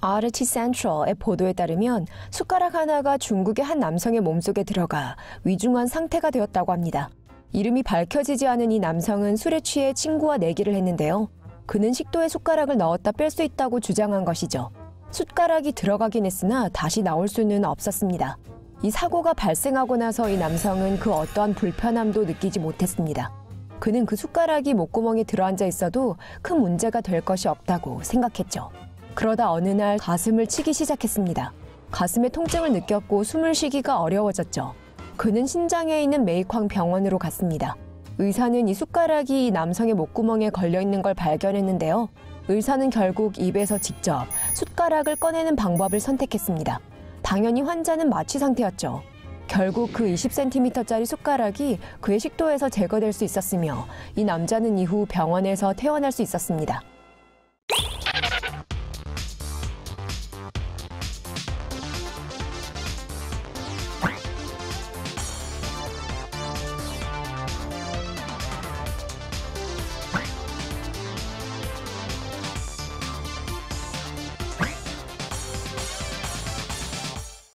RT 센트럴의 보도에 따르면 숟가락 하나가 중국의 한 남성의 몸속에 들어가 위중한 상태가 되었다고 합니다. 이름이 밝혀지지 않은 이 남성은 술에 취해 친구와 내기를 했는데요. 그는 식도에 숟가락을 넣었다 뺄 수 있다고 주장한 것이죠. 숟가락이 들어가긴 했으나 다시 나올 수는 없었습니다. 이 사고가 발생하고 나서 이 남성은 그 어떠한 불편함도 느끼지 못했습니다. 그는 그 숟가락이 목구멍에 들어앉아 있어도 큰 문제가 될 것이 없다고 생각했죠. 그러다 어느 날 가슴을 치기 시작했습니다. 가슴에 통증을 느꼈고 숨을 쉬기가 어려워졌죠. 그는 신장에 있는 메이쾅 병원으로 갔습니다. 의사는 이 숟가락이 이 남성의 목구멍에 걸려 있는 걸 발견했는데요. 의사는 결국 입에서 직접 숟가락을 꺼내는 방법을 선택했습니다. 당연히 환자는 마취 상태였죠. 결국 그 20cm짜리 숟가락이 그의 식도에서 제거될 수 있었으며 이 남자는 이후 병원에서 퇴원할 수 있었습니다.